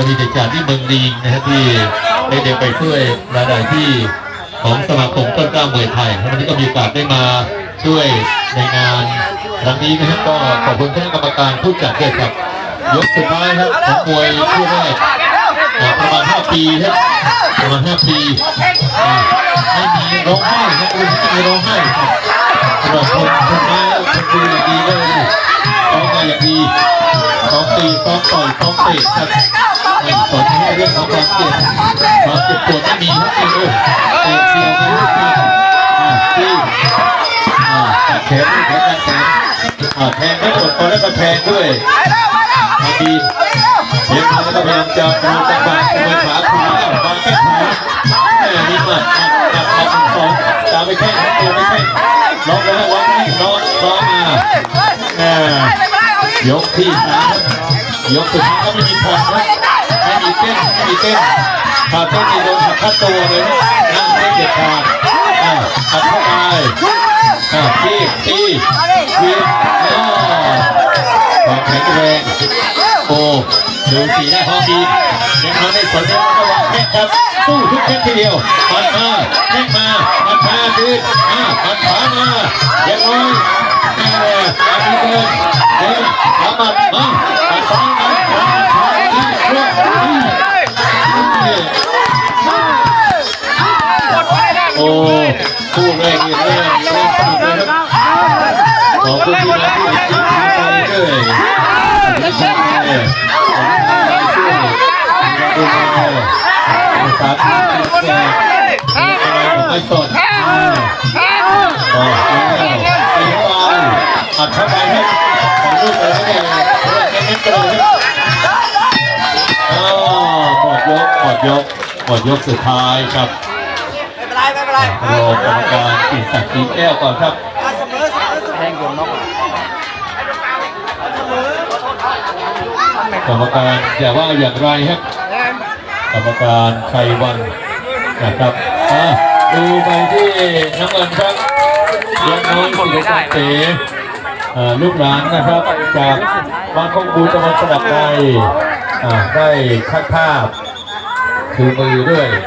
ก็มีเด็กจากที่เมืองลีงนะครับที่ได้เด็กไปช่วยรายได้ที่ของสมาคมต้นกล้ามวยไทยวันนี้ก็มีโอกาสได้มาช่วยในงานครั้งนี้นะครับก็ขอบคุณคณะกรรมการผู้จัดด้วยครับยกสุดท้ายครับของมวยคู่แรกอ่าประมาณ 5 ปีครับประมาณ 5 ปีอ่าไม่มีร้องไห้นะคุณไม่มีร้องไห้ครับสำหรับคนคนนี้คนดูอย่างดีเลยร้องไห้อย่างดี อมตีซ้อมต่อยซ้อมเตะครับไม่สนให้เรื่องของความเจ็บความเจ็บปวดไม่มีครับเองโอ้เตะเดียวไม่รู้ที่อ่าที่อ่าตัดแขนแขนตัดแขนแทงไม่หมดพอแล้วก็แทงด้วยทำดีเลี้ยงแล้วก็พยายามจะดูจังหวะมวยขาขวาวางแข้งขวาแม่มีหมัดหมัดหมัดหมัดหนึ่งสองตามไปแข้งตัวไม่แข้งล็อกแล้ว ยกที่สามยกสุดท้ายก็ไม่มีผ่อนนะไม่มีเต้นไม่มีเต้นขาดเต้นนี่โดนหักคัดตัวเลยนะนั่งไม่เด็ดขาดอ่าอัดเข้าไปอ่าตีตีวีอ่าความแข็งแรงโอ้ดูสีหน้าความดียังมาไม่สนใจระหว่างแข้งครับสู้ทุกแข้งทีเดียวปัดมาแข้งมาปัดมาคืนมาปัดขามาอย่างน้อยแม่ปัดดีเดินเดิน โอ้คู่แรกนี่เริ่มเริ่มสนุกเลยครับขอบคุณที่มาที่อีกทีไปด้วยไม่ใช่เนี่ยดูแลสาธุแก่ไม่สดต่อแล้วไปวางอัดเข้าไปให้ ของลูกเลยให้แก่ไม่เกินอ๋อหมดยกหมดยกหมดยกสุดท้ายครับไม่เป็นไรไม่เป็นไรรอกรรมการปิดสักดิ์สีแก้วก่อนครับเสมอเสมอเสมอแทงโดนน็อกกรรมการจะว่าอย่างไรครับ กรรมการชัยวันนะครับอะดูไปที่น้ำเงินครับยังน้อยสุดสักดิ์เสเอ่อ ลูกหลานนะครับจากบ้านคงบูจังหวัดสระบุรีได้คัดภาพคือมือด้วย